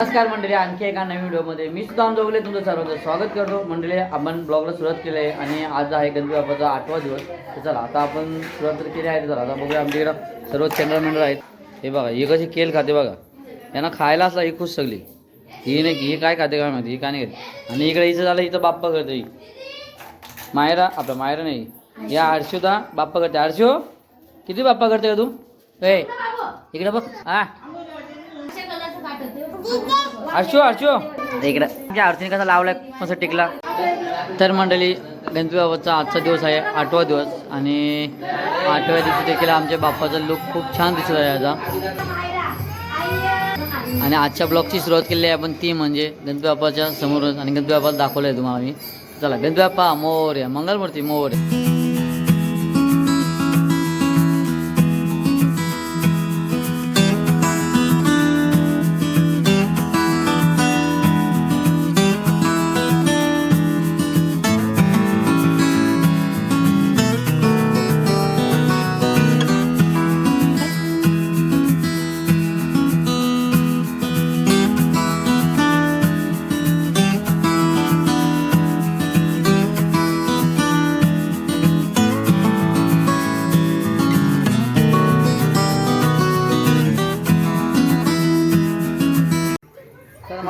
नमस्कार मंडळी आणखी एका नवीन व्हिडिओमध्ये. मी सुद्धा जोगले तुमचं सर्वांचं स्वागत करतो. मंडळी आपण ब्लॉगला सुरुवात केली आहे आणि आज आहे गणपती बाबाचा आठवा दिवस. तर चला आता आपण सुरुवात तर केली आहे. चला आता बघूया आमच्या इकडं सर्व चंद्र मंडळ आहेत. हे बघा ही कशी केल खाते बघा. यांना खायला असला ही खुश सगळी. ही नाही ही काय खाते काय माहिती ही काय नाही खाते. आणि इकडे हिचं झालं इथं बाप्पा करते ही मायरा आपलं मायरा नाही. या आरशूदा बाप्पा करते आरशू किती बाप्पा करते का तू? ए इकडे बघ. हा अर्शो अर्शो इकडं. आरतीने कसा लावलाय मस्त टिकला? तर मंडळी गणपती बाबाचा आजचा दिवस आहे आठवा दिवस. आणि आठव्या दिवशी देखील आमच्या बाप्पाचा लुक खूप छान दिसत आहे याचा आणि आजच्या ब्लॉगची सुरुवात केली आहे आपण ती म्हणजे गणपती बाप्पाच्या समोरच. आणि गणपती बाप्पाला दाखवलं आहे तुम्हाला मी. चला गणपती बाप्पा मोर मंगलमूर्ती मोर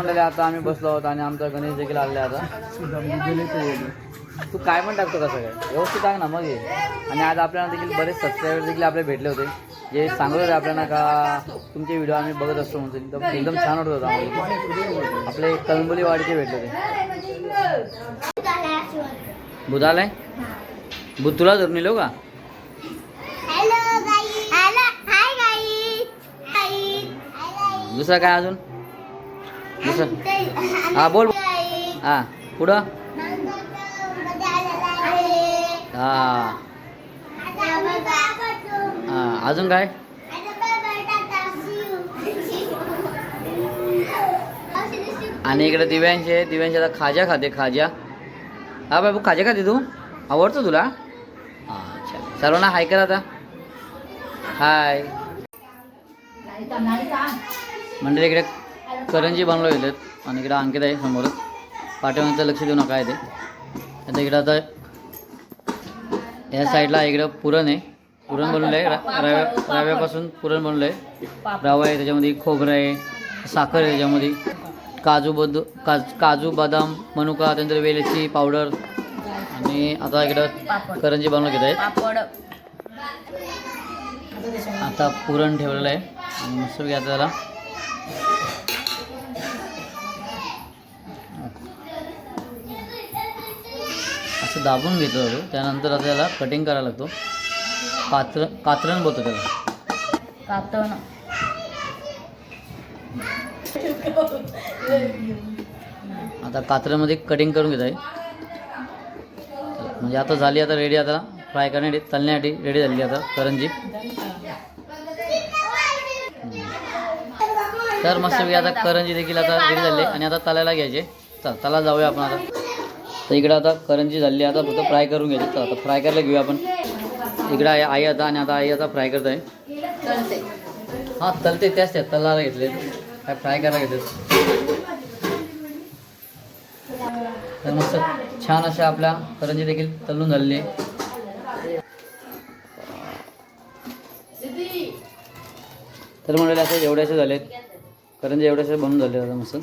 मंडळी आता आम्ही बसलो आहोत आणि आमचा गणेश देखील आले आता. तू काय पण टाकतो कसं काय व्यवस्थित टाक ना मग ये. आणि आज आपल्याला देखील बरेच सबस्क्रायबर देखील आपले भेटले होते. जे सांगत होते आपल्याला का तुमचे व्हिडिओ आम्ही बघत असतो म्हणजे एकदम एकदम छान वाटत होता आम्हाला. आपले कळंबोली वाडीचे भेटले होते. बुधालाय बुध तुला धरून नेलो का? दुसरा काय अजून? दुसरं हा बोल. हा पुढं? हा. हा अजून काय? आणि इकडे दिव्यांशी आहे दिव्यांशी आता खाजा खाते खाजा हा बाबू खाजा खाते तू? आवडतो तुला? हा अच्छा. सर्वांना हाय कर आता. हाय. म्हणजे इकडे करंजी बनवले गेलेत आणि इकडे अंकित आहे समोरच पाठीमागचं लक्ष देऊ नका येते आता इकडं आता या साईडला इकडं पुरण आहे. पुरण बनवलं आहे रव्या रव्यापासून पुरण बनवलं आहे रवा आहे त्याच्यामध्ये खोबरं आहे साखर आहे त्याच्यामध्ये. काजू बद काज काजू बदाम मनुका त्यानंतर वेलची पावडर. आणि आता इकडं करंजी बनवून घेत आहेत. आता पुरण ठेवलेलं आहे. आणि मस्त घ्यायचं त्याला असं दाबून घेतो तो. त्यानंतर आता त्याला कटिंग करायला लागतो. कात्र कात्रण बोलतो त्याला. कातण आता कात्र्यामध्ये कटिंग करून घेत आहे म्हणजे आता झाली आता रेडी आता फ्राय करण्यासाठी तलण्यासाठी रेडी झाली आता करंजी. तर मस्त आता करंजी देखील आता रेडी झाली. आणि आता तलायला घ्यायचे. चल तला जाऊया आपण आता. तर इकडं आता करंजी झाली आता फक्त फ्राय करून घ्यायची. तर आता फ्राय करायला घेऊया आपण. इकडं आहे आई आता आणि आता आई आता फ्राय करत आहे हां तलते त्याच त्या तलाला घेतले काय फ्राय करायला घेतले तर मस्त छान अशा आपल्या करंजी देखील तळून झालेली आहे. तर म्हणाले असे एवढ्याशे झालेत. करंजी एवढ्याशे बनून झाले आता मस्त.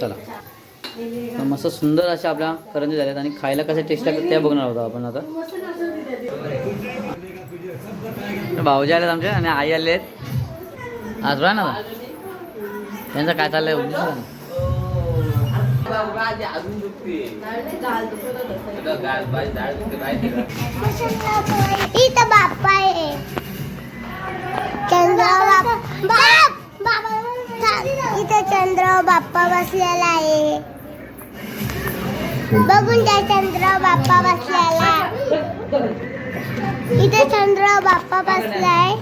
चला. मस्त सुंदर अशा आपल्या करंजी झाल्यात आणि खायला कसं टेस्ट लागतात त्या बघणार होतो आपण आता. भाऊजी आलेत आमचे आणि आई आले आहेत आज ना त्यांचं काय चाललंय आहे. बाप्पा चंद्र बाप्पा बसलेला आहे. बघून त्या चंद्र बाप्पा बसलेला इथे चंद्र बाप्पा बसलाय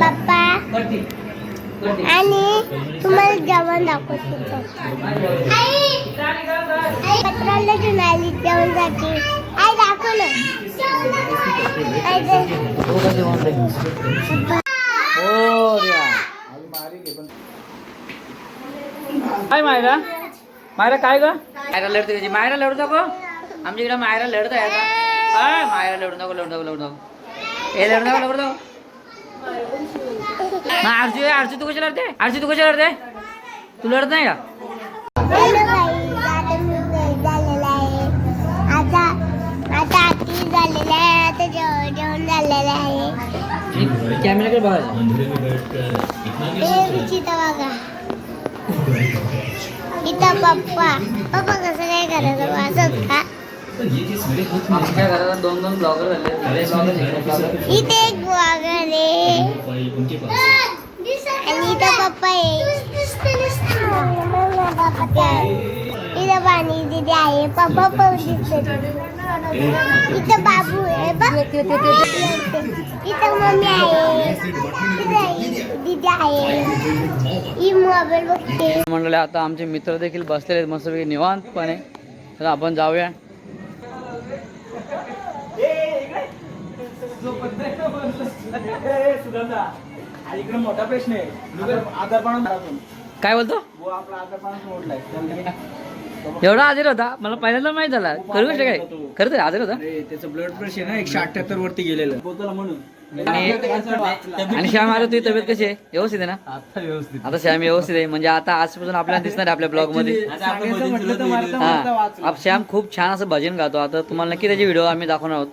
बाप्पा. आणि तुम्हाला जेवण दाखवतो पत्राला घेऊन आली जेवणसाठी आई दाखव ना. आई काय हो, मायरा. मायरा काय ग? मायरा लढते त्याची. मायरा लढू नको. आमच्या इकडे मायरा लढत आहे काय मायरा लढू नको लढू नको लढू नको. हे लढू नको लढू नको. हा आरची आरची तू कशी लढते? आरची तू कशी लढते? तू लढत नाही का? आहे कॅमेराकडे बघा. इथं पप्पा. पप्पा कसं काय करायचं? असंच का? आमच्या घरात दोन दोन ब्लॉगर झाले. तिकडे blogger, इकडे blogger. इथे एक वाघ आहे. आणि इथं पप्पा आहे. इथं पाणी तिथे आहे. पप्पा पाहू दिसत इथं बाबू आहे. इथं मम्मी आहे. मंडळी आता आमचे मित्र देखील बसलेले आहेत मस्तपैकी निवांतपणे. तर आपण जाऊया. मोठा प्रश्न आहे काय बोलतो? आपला आजारपणाच मोडलाय त्यामुळे- एवढा आजार होता? मला पहिल्यांदा माहीत झाला. खरं गोष्ट काय? खरं तर आजार होता. त्याचं ब्लड प्रेशर ना एकशे अठ्याहत्तर वरती गेलेलं. आणि आणि श्याम आता तुझी तब्येत कशी आहे? व्यवस्थित आहे ना? आता व्यवस्थित. आता श्याम व्यवस्थित आहे. म्हणजे आता आजपासून आपल्याला दिसणार आहे आपल्या ब्लॉगमध्ये सांगायचं म्हटलं तर मारता मारता हा. वाचलं. आप श्याम खूप छान असं भजन गातो. आता तुम्हाला नक्की त्याचे व्हिडिओ आम्ही दाखवणार आहोत.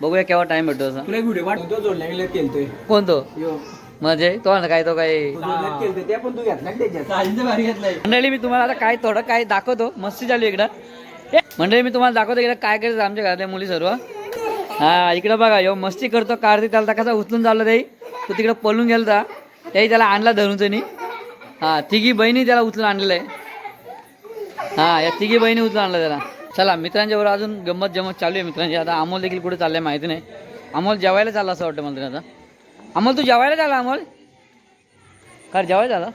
बघूया केव्हा टाइम भेटतो असं. तुला व्हिडिओ वाटतो जोडल्या गेल्या केलतोय. कोण तो यो. म्हणजे तो ना काय तो काय? ते तू मंडळी मी तुम्हाला आता काय थोडं काय दाखवतो. मस्ती चालू आहे इकडं. ए, मंडळी मी तुम्हाला दाखवतो इकडं काय करायचं आमच्या घरातल्या मुली सर्व. हा इकडं बघा यो मस्ती करतो. कार्तिक त्याला कसा उचलून चालला त्याही तो तिकडं पळून गेलता. त्याही त्याला आणला धरून त्यांनी हा तिघी बहिणी त्याला उचलून आणलेलं आहे. हा या तिघी बहिणी उचलून आणलं त्याला. चला मित्रांच्या बरोबर अजून गंमत जमत चालू आहे. मित्रांची आता अमोल देखील कुठे चाललंय माहिती नाही. अमोल जेवायला चालला असं वाटतं मला आता. अमोल तू जेवायला झाला अमोल? काय जेवायला झाला.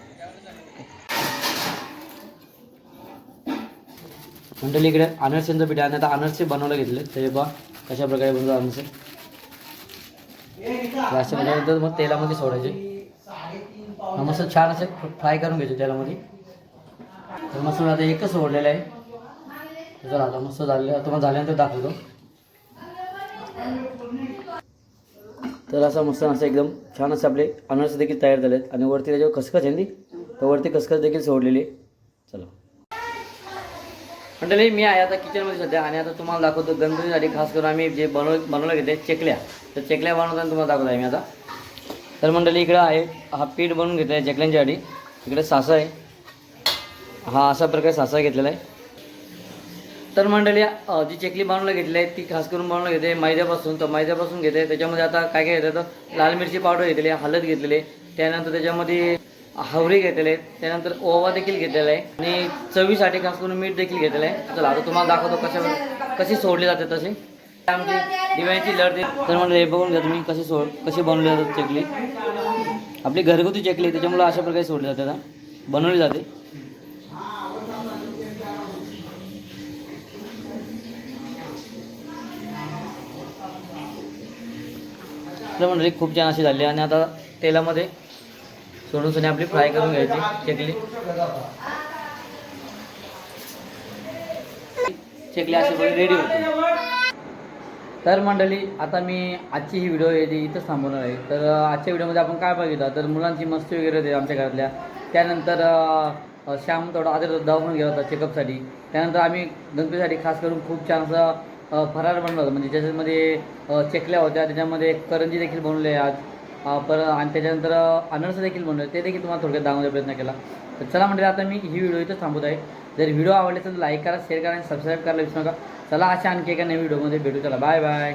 मंडळी इकडे अनरसेंचं पीठ आणि आता अनरसे बनवलं घेतले. ते बा कशा प्रकारे बनवलं अनरसे. जास्त बनवल्यानंतर मग तेलामध्ये सोडायचे. मस्त छान असे फ्राय करून घ्यायचे तेलामध्ये. तर मस्त आता एकच सोडलेलं आहे. तर आता मस्त झालेलं तुम्हाला झाल्यानंतर दाखवतो. तर असं मस्त असं एकदम छान असे आपले. अनारस देखील तयार झाले आहेत आणि वरती त्याच्यावर खसखस आहे ती? तर वरती खसखस देखील सोडलेली आहे. चला. मंडळी मी आहे आता किचनमध्ये सध्या. आणि आता तुम्हाला दाखवतो गणपतीसाठी खास करून आम्ही जे बनव बनवलं घेते चेकल्या. तर चेकल्या बनवताना तुम्हाला दाखवतो आहे मी आता. तर मंडळी इकडं आहे. हा पीठ बनवून घेतला आहे चकल्यांच्यासाठी. इकडे सासा आहे. हा अशा प्रकारे सासा घेतलेला आहे. तर मंडळी जी चकली बनवलं घेतली आहे ती खास करून बनवलं घेते मैद्यापासून. तर मैद्यापासून घेते त्याच्यामध्ये आता काय काय घेतं तर लाल मिरची पावडर घेतलेली आहे हळद घेतलेली आहे. त्यानंतर त्याच्यामध्ये हवरी घेतलेले आहेत त्यानंतर ओवा देखील घेतलेला आहे. आणि चवीसाठी खास करून मीठ देखील घेतलेलं आहे. चला आता तुम्हाला दाखवतो कशा कशी सोडली जाते तशी. आमची दिव्यांची लढते. तर म्हणजे हे बघून घ्या तुम्ही कशी सोड कशी बनवली जातात चकली. आपली घरगुती चकली त्याच्यामुळे अशा प्रकारे सोडली जाते आता. बनवली जाते. तर म्हणजे खूप छान अशी झाली आणि आता तेलामध्ये सोडून सोडून आपली फ्राय करून घ्यायची चकली. चकली अशी रेडी होती. तर मंडळी आता मी आजची ही व्हिडिओ आहे ती इथंच थांबवणार आहे. तर आजच्या व्हिडिओमध्ये आपण काय बघितलं? तर मुलांची मस्ती वगैरे होते आमच्या घरातल्या. त्यानंतर श्याम थोडा आदर दवाखान्यात गेला होता चेकअपसाठी त्यानंतर आम्ही गणपतीसाठी खास करून खूप छान असं फरार बनला होता. होतं म्हणजे ज्याच्यामध्ये चेकल्या चकल्या होत्या त्याच्यामध्ये करंजी देखील बनवले आज. पर आणि त्याच्यानंतर अनर्स देखील बनवले. ते देखील तुम्हाला थोडक्यात दाखवण्याचा प्रयत्न केला. तर चला म्हणजे आता मी ही व्हिडिओ इथं थांबत आहे. जर व्हिडिओ आवडले तर लाईक करा शेअर करा आणि सबस्क्राईब करायला विसरू नका. चला अशा आणखी एका नवीन व्हिडिओमध्ये भेटू. चला बाय बाय